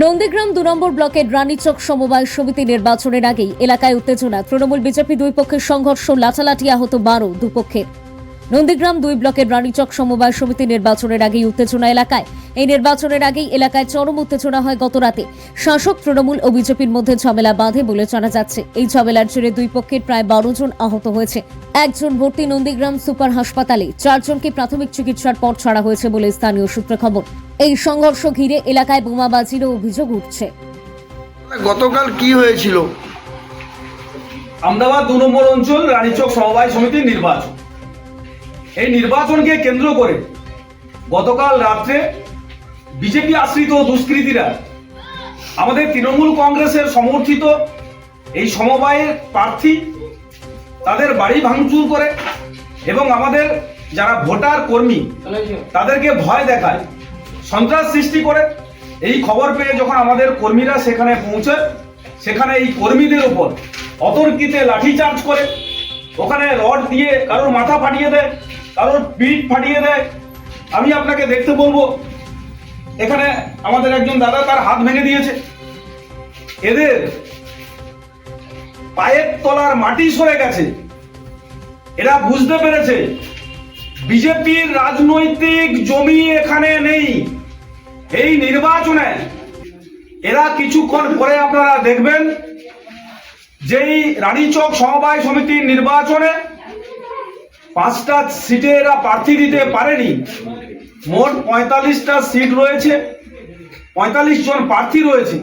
নন্দীগ্রাম দু নম্বর ব্লকের রানীচক সমবায় সমিতি নির্বাচনের আগেই এলাকায় উত্তেজনা। তৃণমূল বিজেপি দুই পক্ষের সংঘর্ষ, লাঠালাঠি আহত বারো দুপক্ষের। নন্দীগ্রাম দুই ব্লকের রানীচক সমবায় সমিতি নির্বাচনের আগেই উত্তেজনা এলাকায়। এই নির্বাচনের আগেই এলাকায় চরম উত্তেজনা হয় গত রাতে। শাসক তৃণমূল ও বিজেপির মধ্যে ঝামেলা বাঁধে বলে জানা যাচ্ছে। এই ঝামেলার জেরে দুই পক্ষের প্রায় বারো জন আহত হয়েছে। একজন ভর্তি নন্দীগ্রাম সুপার হাসপাতালে চারজনকে প্রাথমিক চিকিৎসার পর ছাড়া হয়েছে বলে স্থানীয় সূত্রে খবর। এই সংঘর্ষ ঘিরে এলাকায় বোমাবাজিরও অভিযোগ উঠছে। গতকাল কি হয়েছিল? আমদাবাদ দু নম্বর অঞ্চল রানীচক সমবায় সমিতির নির্বাচন। এই নির্বাচনকে কেন্দ্র করে গতকাল রাত্রে বিজেপি আশ্রিত দুষ্কৃতীরা আমাদের তৃণমূল কংগ্রেসের সমর্থিত এই সমবায়ের প্রার্থী তাদের বাড়ি ভাঙচুর করে এবং আমাদের যারা ভোটার কর্মী তাদেরকে ভয় দেখায়, সন্ত্রাস সৃষ্টি করে। এই খবর পেয়ে যখন আমাদের কর্মীরা সেখানে পৌঁছে, সেখানে এই কর্মীদের উপর অতর্কিতে লাঠিচার্জ করে, ওখানে রড দিয়ে কারোর মাথা ফাটিয়ে দেয়। কারোর পিঠ ফাটিয়ে দেয়। আমি আপনাকে দেখতে বলব, এখানে আমাদের একজন দাদা তার হাত ভেঙে দিয়েছে। এদের পায়ের তলার মাটি সরে গেছে। এরা বুঝতে পেরেছে, বিজেপির রাজনৈতিক জমি এখানে নেই। এই নির্বাচনে এরা কিছুক্ষণ পরে আপনারা দেখবেন যেই রানীচক সমবায় সমিতির নির্বাচনে পাঁচটা সিটে এরা প্রার্থী দিতে পারেনি। মোট পঁয়তাল্লিশটা সিট রয়েছে। পঁয়তাল্লিশ জন প্রার্থী রয়েছে।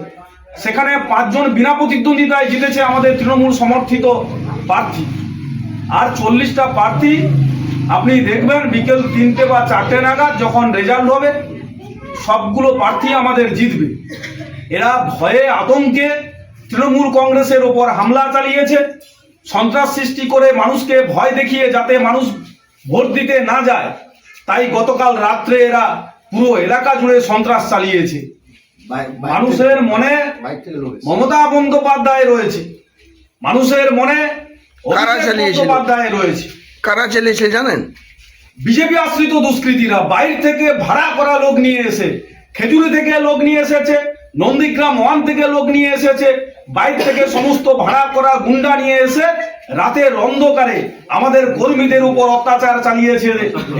সেখানে পাঁচজন বিনা প্রতিদ্বন্দ্বিতায় জিতেছে আমাদের তৃণমূল সমর্থিত প্রার্থী। আর চল্লিশটা প্রার্থী আপনি দেখবেন বিকেল তিনটে বা চারটে নাগাদ যখন রেজাল্ট হবে, সবগুলো প্রার্থী আমাদের জিতবে। এরা ভয়ে আতঙ্কে তৃণমূল কংগ্রেসের ওপর হামলা চালিয়েছে। সন্ত্রাস সৃষ্টি করে মানুষকে ভয় দেখিয়ে যাতে মানুষ ভোট দিতে না যায় তাই গতকাল রাত্রে এরা পুরো এলাকা জুড়ে সন্ত্রাস চালিয়েছে। মানুষের মনে মমতা বন্দ্যোপাধ্যায় রয়েছে। মানুষের মনে? বন্দ্যোপাধ্যায় রয়েছে। কারা চালিয়েছে জানেন? বিজেপি আশ্রিত দুষ্কৃতীরা বাইরে থেকে ভাড়া করা লোক নিয়ে এসে খেজুরি থেকে লোক নিয়ে এসেছে নন্দীগ্রাম ওয়ান থেকে লোক নিয়ে এসেছে বাইরে থেকে সমস্ত ভাড়া করা গুন্ডা নিয়ে এসে রাতের অন্ধকারে আমাদের কর্মীদের উপর অত্যাচার চালিয়েছে।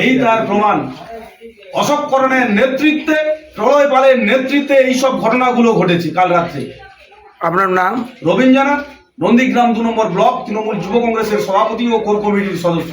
এই তার প্রমাণ। অশোক করণের নেতৃত্বে প্রলয় পালের নেতৃত্বে এইসব ঘটনাগুলো ঘটেছে কাল রাত্রে। আপনার নাম? রবীন্দ্রনাথ নন্দীগ্রাম দু নম্বর ব্লক তৃণমূল যুব কংগ্রেসের সভাপতি ও কোর কমিটির সদস্য।